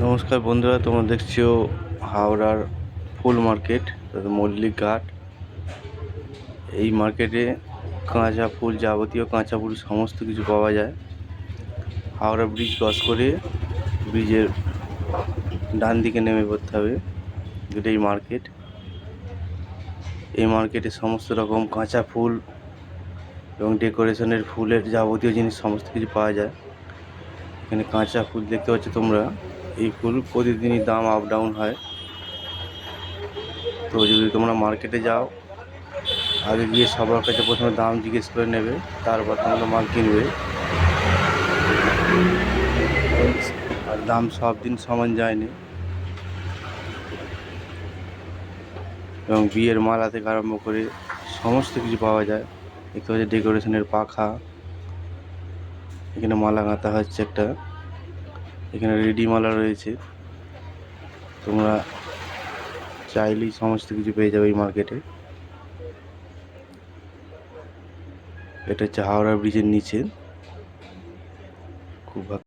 নমস্কার বন্ধুরা, তোমরা দেখছ হাওড়ার ফুল মার্কেট মল্লিক ঘাট। এই মার্কেটে কাঁচা ফুল যাবতীয়, কাঁচা ফুল সমস্ত কিছু পাওয়া যায়। হাওড়া ব্রিজ ক্রস করে ব্রিজের ডান দিকে নেমে পড়তে হবে এটাই মার্কেট। এই মার্কেটে সমস্ত রকম কাঁচা ফুল এবং ডেকোরেশনের ফুলের যাবতীয় জিনিস সমস্ত কিছু পাওয়া যায়। এখানে কাঁচা ফুল দেখতে পাচ্ছ তোমরা। এই ফুল প্রতিদিনই দাম আপ ডাউন হয়। তো যদি তোমরা মার্কেটে যাও, আগে গিয়ে সবার কাছে প্রথমে দাম জিজ্ঞেস করে নেবে, তারপর তোমরা মাল কিনবে। আর দাম সব দিন সমান যায়নি। এবং বিয়ের মালা থেকে আরম্ভ করে সমস্ত কিছু পাওয়া যায়। দেখতে পাচ্ছি ডেকোরেশনের পাখা। এখানে মালা গাঁথা হচ্ছে একটা। এখানে রেডি মালা রয়েছে। তোমরা চাইলেই সমস্ত কিছু পেয়ে যাবে এই মার্কেটে এটা হচ্ছে হাওড়া ব্রিজের নিচে। খুব